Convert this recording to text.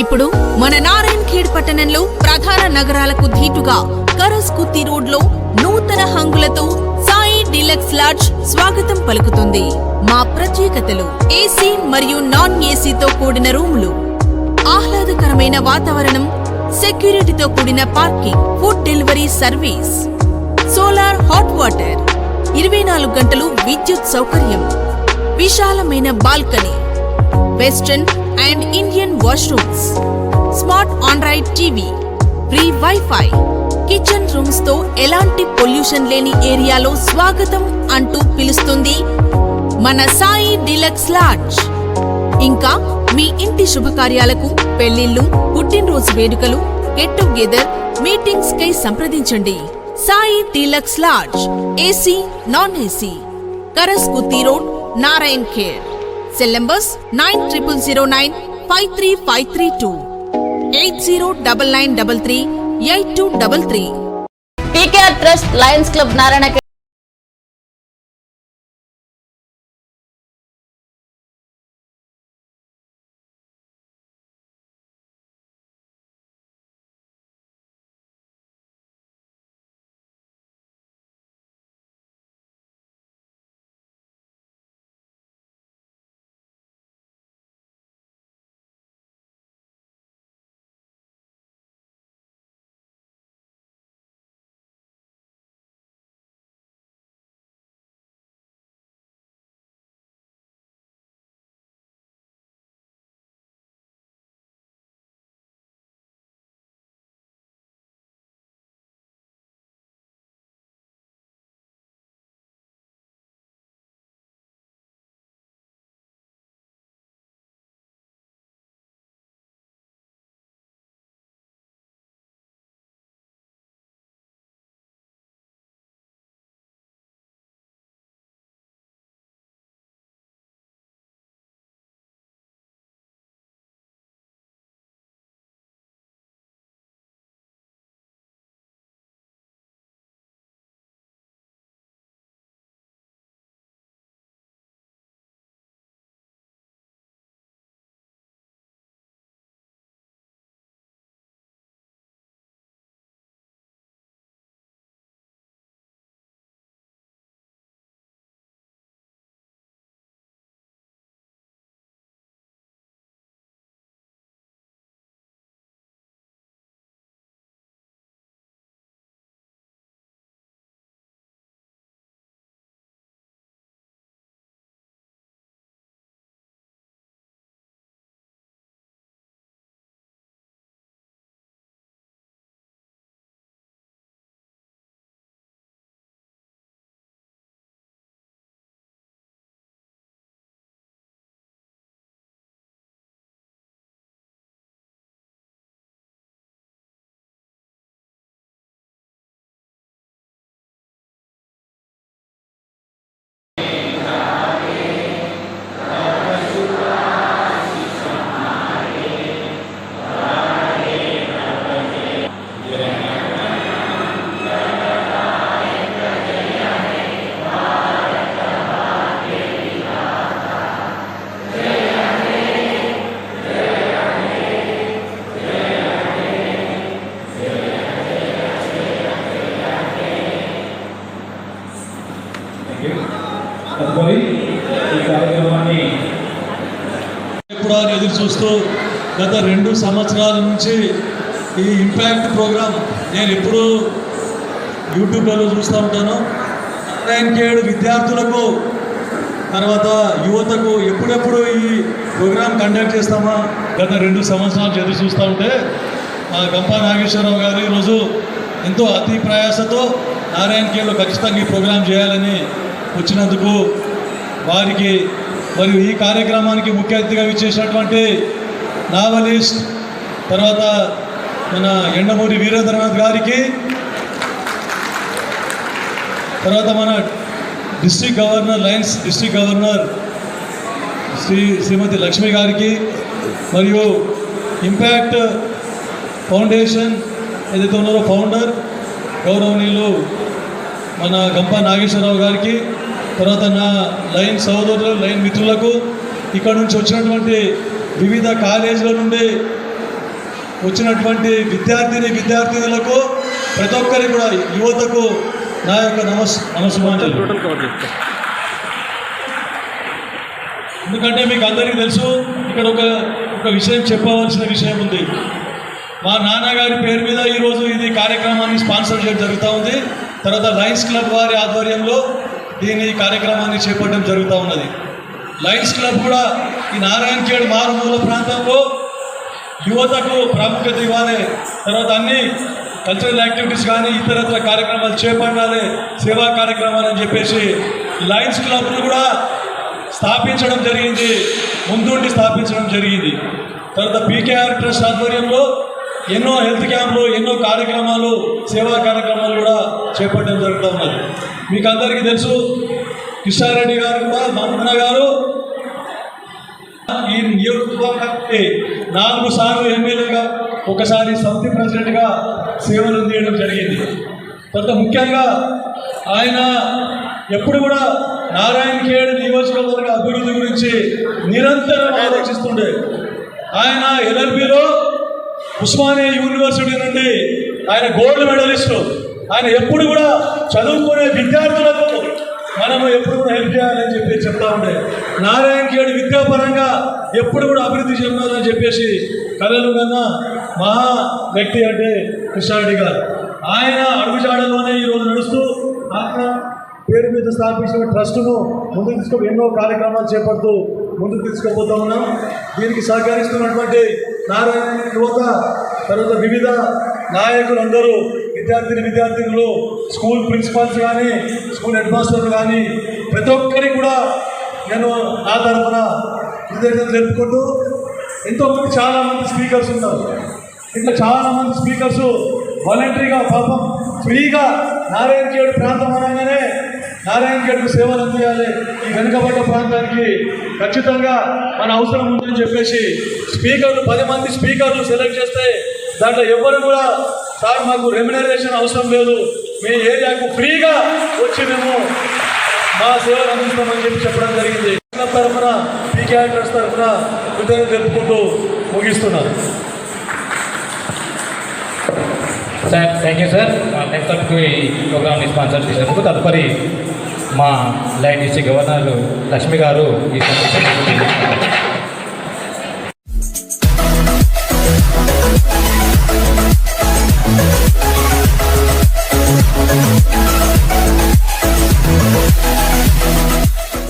ఇప్పుడు మన నారాయణ్ ఖేడ్ పట్టణంలో ప్రధాన నగరాలకు ధీటుగా కరస్కుత్తి రోడ్లో నూతన హంగులతో సాయి డిలక్స్ లాడ్జ్ స్వాగతం పలుకుతుంది. మా ప్రత్యేకతలు ఏసీ మరియు నాన్ ఏసీతో కూడిన రూములు. ఆహ్లాదకరమైన వాతావరణం సెక్యూరిటీతో కూడిన parking food delivery service. Solar hot water ఇరవై నాలుగు గంటలు విద్యుత్ సౌకర్యం. విశాలమైన balcony. Western and Indian washrooms smart android TV free wifi kitchen రూమ్స్తో ఎలాంటి పొల్యూషన్ లేని ఏరియాలో స్వాగతం అంటూ పిలుస్తుంది మన సాయి డిలక్స్ లాడ్జ్ ఇంకా మీ ఇంటి శుభకార్యాలకు పెళ్ళిళ్ళు పుట్టినరోజు వేడుకలు గెట్ టుగెదర్ మీటింగ్స్ కై సంప్రదించండి. Sai deluxe lodge AC non AC Karaskutti road Narayan Kher cell numbers nine triple zero nine five three five three two eight zero double nine double three eight two double three PKR trust lions club Narayana తదుపరి ఈ కార్యక్రమాన్ని ఎప్పుడో అని ఎదురు చూస్తూ గత రెండు సంవత్సరాల నుంచి ఈ ఇంపాక్ట్ ప్రోగ్రామ్ నేను ఎప్పుడూ యూట్యూబ్లలో చూస్తూ ఉంటాను. ఆన్లైన్ కేడు విద్యార్థులకు తర్వాత యువతకు ఎప్పుడెప్పుడు ఈ ప్రోగ్రామ్ కండక్ట్ చేస్తామా? గత రెండు సంవత్సరాలు ఎదురు చూస్తూ ఉంటే మా గంపా నాగేశ్వరరావు గారు ఈరోజు ఎంతో అతి ప్రయాసతో నారాయణ కేలో ఖచ్చితంగా ఈ ప్రోగ్రాం చేయాలని వచ్చినందుకు వారికి మరియు ఈ కార్యక్రమానికి ముఖ్య అతిథిగా ఇచ్చేసినటువంటి నావలిస్ట్ తర్వాత మన ఎండమూరి వీరేంద్రనాథ్ గారికి తర్వాత మన district governor lions district governor Shri Shrimati Lakshmi గారికి మరియు ఇంపాక్ట్ ఫౌండేషన్ ఏదైతే ఉన్నారో ఫౌండర్ గౌరవనీయులు మన గంప నాగేశ్వరరావు గారికి తర్వాత నా లైన్ సహోదరులు లైన్ మిత్రులకు ఇక్కడ నుంచి వచ్చినటువంటి వివిధ కాలేజీల నుండి వచ్చినటువంటి విద్యార్థిని విద్యార్థినులకు ప్రతి ఒక్కరికి కూడా యువతకు నా యొక్క నమస్ నమస్సుమాంజలు ఎందుకంటే మీకు అందరికీ తెలుసు ఇక్కడ ఒక ఒక విషయం చెప్పవలసిన విషయం ఉంది. మా నాన్నగారి పేరు మీద ఈరోజు ఇది కార్యక్రమాన్ని స్పాన్సర్ చేయడం జరుగుతూ ఉంది. తర్వాత లయన్స్ క్లబ్ వారి ఆధ్వర్యంలో దీని కార్యక్రమాన్ని చేపట్టడం జరుగుతూ ఉన్నది. లయన్స్ క్లబ్ కూడా ఈ నారాయణ ఖేడ్ మారుమూల ప్రాంతంలో యువతకు ప్రాముఖ్యత ఇవ్వాలి. తర్వాత అన్ని కల్చరల్ యాక్టివిటీస్ కానీ ఇతరత్ర కార్యక్రమాలు చేపట్టాలి సేవా కార్యక్రమాలు అని చెప్పేసి లయన్స్ క్లబ్ను కూడా స్థాపించడం జరిగింది. ముందుండి స్థాపించడం జరిగింది. తర్వాత పీకేఆర్ ట్రస్ట్ ఆధ్వర్యంలో ఎన్నో హెల్త్ క్యాంపులు ఎన్నో కార్యక్రమాలు సేవా కార్యక్రమాలు కూడా చేపట్టడం జరుగుతూ ఉన్నది. మీకు అందరికీ తెలుసు కిషారెడ్డి గారు కూడా మా గారు ఈ నియోజకవర్గానికి నాలుగు సార్లు ఎమ్మెల్యేగా ఒకసారి సమితి ప్రెసిడెంట్గా సేవలు అందించడం జరిగింది. తర్వాత ముఖ్యంగా ఆయన ఎప్పుడు కూడా నారాయణ ఖేడ్ నియోజకవర్గ అభివృద్ధి గురించి నిరంతరం ఆలోచిస్తుండే. ఆయన ఎల్ఎల్బిలో ఉస్మానియా యూనివర్సిటీ నుండి ఆయన గోల్డ్ మెడలిస్టు. ఆయన ఎప్పుడు కూడా చదువుకునే విద్యార్థులకు మనము ఎప్పుడు కూడా హెల్ప్ చేయాలని చెప్పి చెప్తా ఉండే. నారాయణ ఖేడ్ విద్యాపరంగా ఎప్పుడు కూడా అభివృద్ధి చెందాలని చెప్పేసి కళలు కన్నా మహా వ్యక్తి అంటే కృష్ణారెడ్డి గారు. ఆయన అడుగుజాడలోనే ఈరోజు నడుస్తూ ఆయన పేరు మీద స్థాపించిన ట్రస్టును ముందుకు తీసుకో ఎన్నో కార్యక్రమాలు చేపడుతూ ముందుకు తీసుకుపోతా ఉన్నాం. దీనికి సహకరిస్తున్నటువంటి నారాయణ యువత తర్వాత వివిధ నాయకులందరూ విద్యార్థిని విద్యార్థినులు స్కూల్ ప్రిన్సిపాల్స్ కానీ స్కూల్ హెడ్ మాస్టర్లు కానీ ప్రతి ఒక్కరికి కూడా నేను నా తరఫున కృతజ్ఞతలు తెలుపుకుంటూ ఎంతోమంది చాలామంది స్పీకర్స్ ఉన్నారు. ఇట్లా చాలామంది స్పీకర్స్ వాలంటరీగా పాపం ఫ్రీగా నారాయణ ఖేడ్ ప్రాంతం అనగానే నారాయణ ఖేడ్కు సేవలు అందియాలి. ఈ వెనుకబడ్డ ప్రాంతానికి ఖచ్చితంగా మన అవసరం ఉందని చెప్పేసి స్పీకర్లు పది మంది స్పీకర్లు సెలెక్ట్ చేస్తే దాంట్లో ఎవరు కూడా సార్ మాకు రెమ్యునరేషన్ అవసరం లేదు. మీ ఏరియాకు ఫ్రీగా వచ్చి మేము మా సేవలు అందిస్తామని చెప్పి చెప్పడం జరిగింది. తరఫున పీకే ట్రస్ట్ తరఫున కృతజ్ఞత తెలుపుకుంటూ ముగిస్తున్నాను. Sir thank you sir next ఈ ప్రోగ్రామ్ని స్పాన్సర్ చేసినందుకు తదుపరి మా లైన్ డిస్ట్రిక్ట్ గవర్నర్ లక్ష్మి గారు ఈ సందర్భంగా